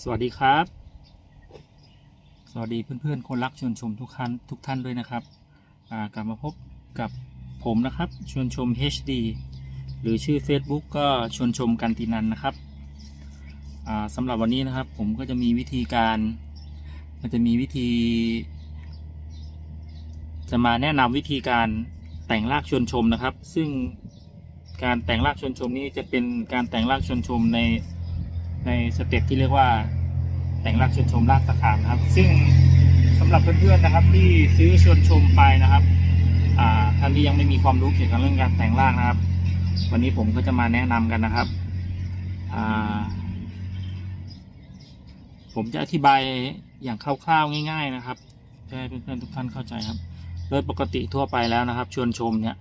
สวัสดีครับ สวัสดีเพื่อนๆ คนรักชวนชมทุกท่านทุกท่านด้วยนะครับกลับมาพบกับผมนะครับ ชวนชม HD หรือชื่อ Facebook ก็ชวนชมกันตินันนะครับสำหรับวันนี้นะครับผมก็จะมีวิธีการ มันจะมีวิธี จะมาแนะนำวิธีการแต่งรากชวนชมนะครับ ซึ่งการแต่งรากชวนชมนี้จะเป็นการแต่งรากชวนชมใน ในสเต็ปที่เรียกว่าแต่งรากชวนชมรากตะขาบนะครับ ซึ่งสำหรับเพื่อนๆนะครับที่ซื้อชวนชมไปนะครับท่านที่ยังไม่มีความรู้เกี่ยวกับเรื่องการแต่งรากนะครับ วันนี้ผมก็จะมาแนะนำกันนะครับผมจะอธิบายอย่างคร่าวๆง่าย ๆนะครับเพื่อให้เพื่อนๆทุกท่านเข้าใจครับ โดยปกติทั่วไปแล้วนะครับ ชวนชมเนี่ย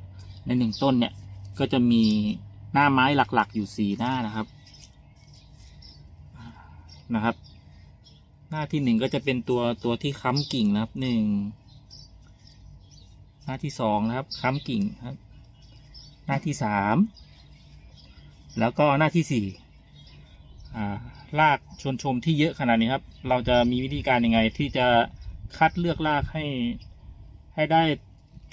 ในหนึ่งต้นเนี่ยก็จะมีหน้าไม้หลักๆ อยู่สี่หน้านะครับ นะครับ หน้าที่หนึ่งก็จะเป็นตัวตัวที่ค้ำกิ่งนะครับหนึ่งหน้าที่สองนะครับค้ำกิ่งครับ หน้าที่สามแล้วก็หน้าที่สี่อ่ารากชวนชมที่เยอะขนาดนี้ครับ เราจะมีวิธีการยังไงที่จะคัดเลือกรากให้ให้ได้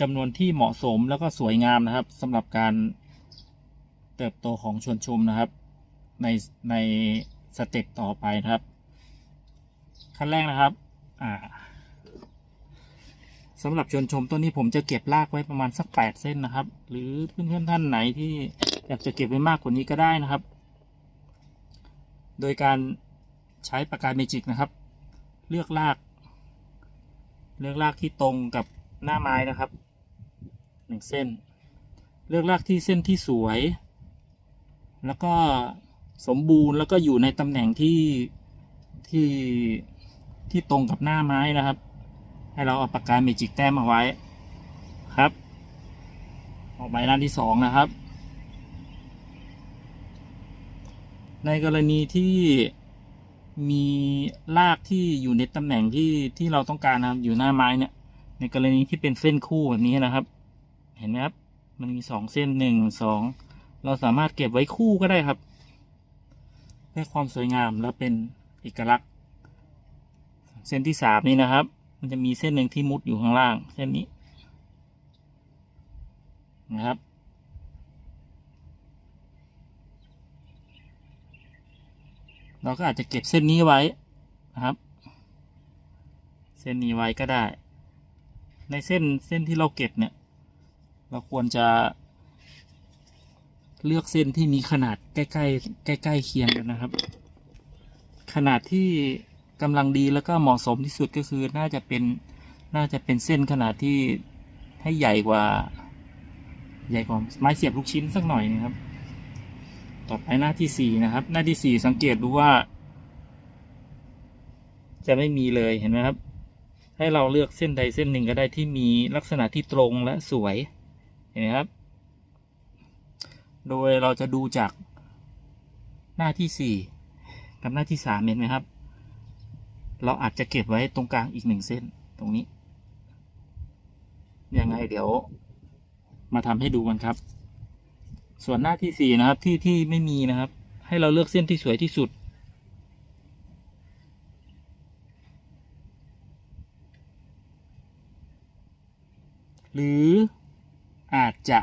จำนวนที่เหมาะสมแล้วก็สวยงามนะครับสำหรับการเติบโตของชวนชมนะครับ ในใน สเต็ปต่อไปนะครับ ขั้นแรกนะครับสำหรับชวนชมต้นนี้ผมจะเก็บรากไว้ประมาณสักแปดเส้นนะครับ หรือเพื่อนๆท่านไหนที่อยากจะเก็บไว้มากกว่านี้ก็ได้นะครับ โดยการใช้ปากกาเมจิกนะครับ เลือกราก เลือกรากที่ตรงกับหน้าไม้นะครับหนึ่งเส้น เลือกรากที่เส้นที่สวย แล้วก็ สมบูรณ์แล้วก็อยู่ในตำแหน่งที่ที่ที่ตรงกับหน้าไม้นะครับ ให้เราเอาปากกาเมจิกแต้มเอาไว้ครับ ออกใบด้านที่สองนะครับ ในกรณีที่มีรากที่อยู่ในตำแหน่งที่ที่เราต้องการนะครับอยู่หน้าไม้เนี่ย ในกรณีที่เป็นเส้นคู่แบบนี้นะครับ เห็นไหมครับ มันมีสองเส้นหนึ่งสองเราสามารถเก็บไว้คู่ก็ได้ครับ เพื่อความสวยงามและเป็นเอกลักษณ์ เส้นที่สามนี่นะครับ มันจะมีเส้นหนึ่งที่มุดอยู่ข้างล่าง เส้นนี้นะครับ เราก็อาจจะเก็บเส้นนี้ไว้นะครับ เส้นนี้ไว้ก็ได้ ในเส้นเส้นที่เราเก็บเนี่ย เราควรจะ เลือกเส้นที่มีขนาดใกล้ๆใกล้ๆเคียงกันนะครับ ขนาดที่กำลังดีแล้วก็เหมาะสมที่สุดก็คือน่าจะเป็นน่าจะเป็นเส้นขนาดที่ให้ใหญ่กว่า ใหญ่กว่าไม้เสียบลูกชิ้นสักหน่อยนะครับ ต่อไปหน้าที่สี่นะครับ หน้าที่สี่สังเกตดูว่า จะไม่มีเลยเห็นไหมครับ ให้เราเลือกเส้นใดเส้นหนึ่งก็ได้ที่มีลักษณะที่ตรงและสวยเห็นไหมครับ โดยเราจะดูจากหน้าที่สี่กับหน้าที่สามเห็นไหมครับ เราอาจจะเก็บไว้ตรงกลางอีกหนึ่งเส้นตรงนี้ ยังไงเดี๋ยว มาทำให้ดูกันครับ ส่วนหน้าที่สี่นะครับที่ที่ไม่มีนะครับ ให้เราเลือกเส้นที่สวยที่สุดหรืออาจจะ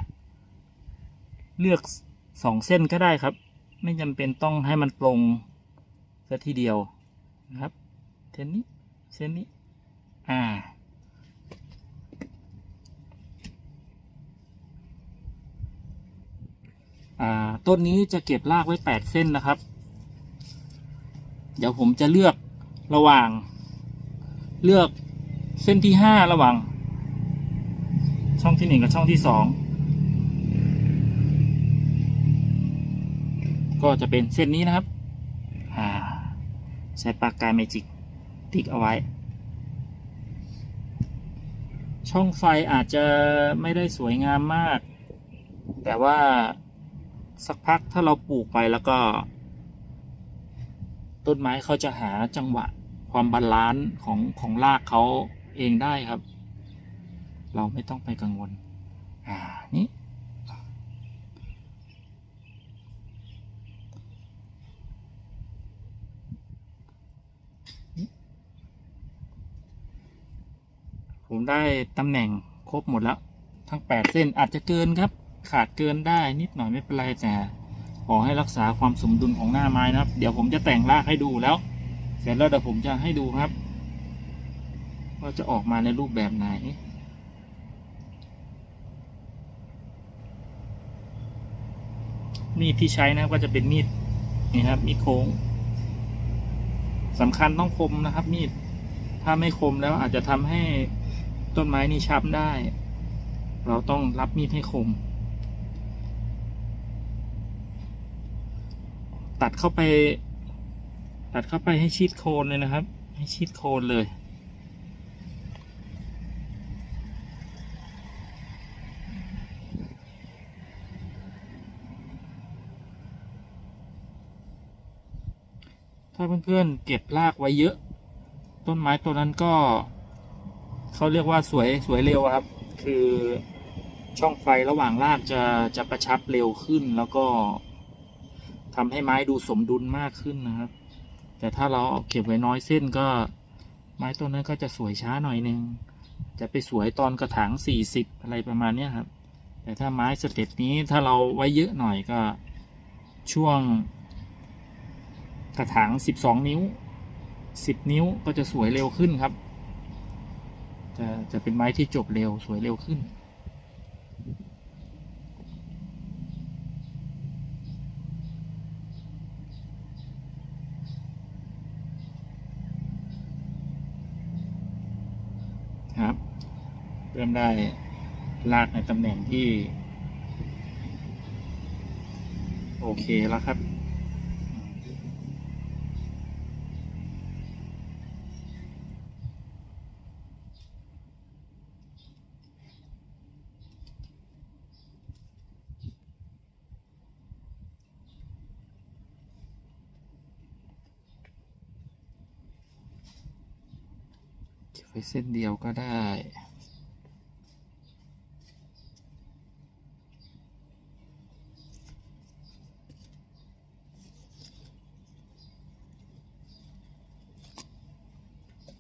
เลือกสองเส้นก็ได้ครับ ไม่จำเป็นต้องให้มันตรงซะทีเดียวนะครับ เส้นนี้ เส้นนี้ อ่า อ่า ต้นนี้จะเก็บรากไว้ 8 เส้นนะครับ เดี๋ยวผมจะเลือกระหว่าง เลือกเส้นที่ 5 ระหว่าง ช่องที่ 1 กับช่องที่ 2 ก็จะเป็นเส้นนี้นะครับใช้ปากกาเมจิกติ๊กเอาไว้ ช่องไฟอาจจะไม่ได้สวยงามมาก แต่ว่าสักพักถ้าเราปลูกไปแล้วก็ ต้นไม้เขาจะหาจังหวะความบาลานซ์ของของรากเขาเองได้ครับ เราไม่ต้องไปกังวล อ่า นี่ ได้ตำแหน่งครบหมดแล้ว ทั้ง 8 เส้นอาจจะเกินครับ ขาดเกินได้นิดหน่อยไม่เป็นไรแต่ขอให้รักษาความสมดุลของหน้าไม้นะครับ เดี๋ยวผมจะแต่งรากให้ดูแล้ว เสร็จแล้วเดี๋ยวผมจะให้ดูครับว่าจะออกมาในรูปแบบไหน มีดที่ใช้นะครับก็จะเป็นมีดนี่ครับมีดโค้งสำคัญต้องคมนะครับมีด ถ้าไม่คมแล้วอาจจะทำให้ ต้นไม้นี่ช้ำได้ เราต้องรับมีดให้คม ตัดเข้าไป ตัดเข้าไปให้ชิดโคนเลยนะครับ ให้ชิดโคนเลยถ้าเพื่อนๆเก็บรากไว้เยอะ ต้นไม้ตัวนั้นก็ เขาเรียกว่าสวยสวยเร็วครับ คือช่องไฟระหว่างรากจะจะกระชับเร็วขึ้น แล้วก็ทำให้ไม้ดูสมดุลมากขึ้นนะครับ แต่ถ้าเราเก็บไว้น้อยเส้นก็ ไม้ต้นนั้นก็จะสวยช้าหน่อยนึงจะไปสวยตอนกระถางสี่สิบอะไรประมาณนี้ครับ แต่ถ้าไม้สเต็ปนี้ถ้าเราไว้เยอะหน่อยก็ช่วงกระถางสิบสองนิ้วสิบนิ้วก็จะสวยเร็วขึ้นครับ จะจะเป็นไม้ที่จบเร็วสวยเร็วขึ้น ครับ เริ่มได้ลากในตำแหน่งที่ โอเคแล้วครับ เก็บไว้เส้นเดียวก็ได้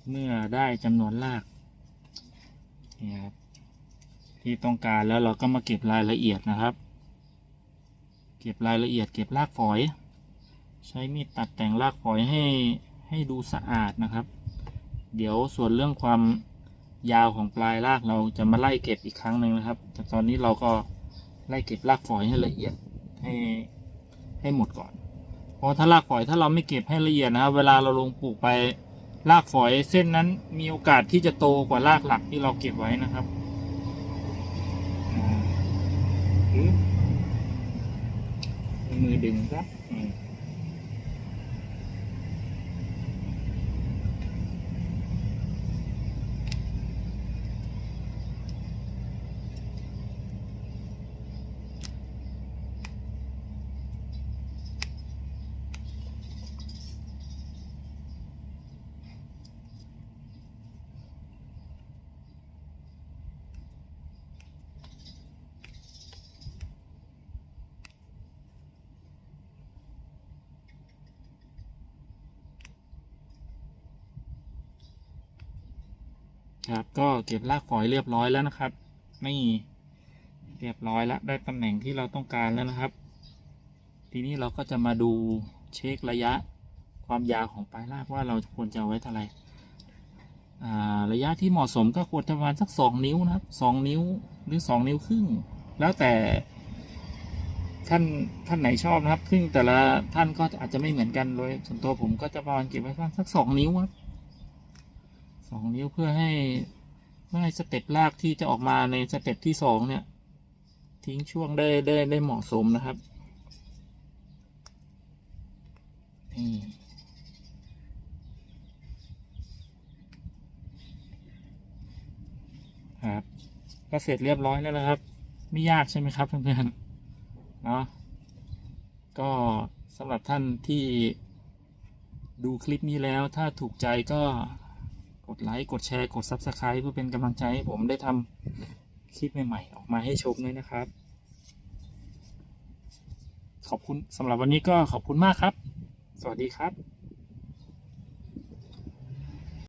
เมื่อได้จำนวนรากนี่ครับที่ต้องการแล้วเราก็มาเก็บรายละเอียดนะครับ เก็บรายละเอียดเก็บรากฝอย ใช้มีดตัดแต่งรากฝอยให้ให้ดูสะอาดนะครับ เดี๋ยวส่วนเรื่องความยาวของปลายรากเราจะมาไล่เก็บอีกครั้งหนึ่งนะครับ แต่ตอนนี้เราก็ไล่เก็บรากฝอยให้ละเอียดให้ให้หมดก่อน เพราะถ้ารากฝอยถ้าเราไม่เก็บให้ละเอียดนะครับ เวลาเราลงปลูกไปรากฝอยเส้นนั้นมีโอกาสที่จะโตกว่ารากหลักที่เราเก็บไว้นะครับอ่าปึ๊บมือดึงครับ ครับ ก็เก็บรากฝอยเรียบร้อยแล้วนะครับ นี่เรียบร้อยแล้วได้ตำแหน่งที่เราต้องการแล้วนะครับ ทีนี้เราก็จะมาดูเช็คระยะความยาวของปลายรากว่าเราควรจะไว้เท่าไหร่ระยะที่เหมาะสมก็ควรประมาณสักสองนิ้วนะครับสองนิ้วหรือสองนิ้วครึ่ง แล้วแต่ท่านท่านไหนชอบนะครับ ซึ่งแต่ละท่านก็อาจจะไม่เหมือนกันโดยส่วนตัวผมก็จะประมาณเก็บไว้ประมาณสักสองนิ้วครับ สองนิ้วเพื่อให้เพื่อให้สเต็ปลากที่จะออกมาในสเต็ปที่สองเนี่ย ทิ้งช่วงได้ได้ได้เหมาะสมนะครับนี่ครับก็เสร็จเรียบร้อยแล้วนะครับ ไม่ยากใช่ไหมครับเพื่อนๆเนาะก็สำหรับท่านที่ดูคลิปนี้แล้วถ้าถูกใจก็ กดไลค์ กดแชร์ กด Subscribe เพื่อเป็นกำลังใจให้ผมได้ทำคลิปใหม่ๆ ออกมาให้ชมด้วยนะครับ ขอบคุณสำหรับวันนี้ก็ขอบคุณมากครับ สวัสดีครับ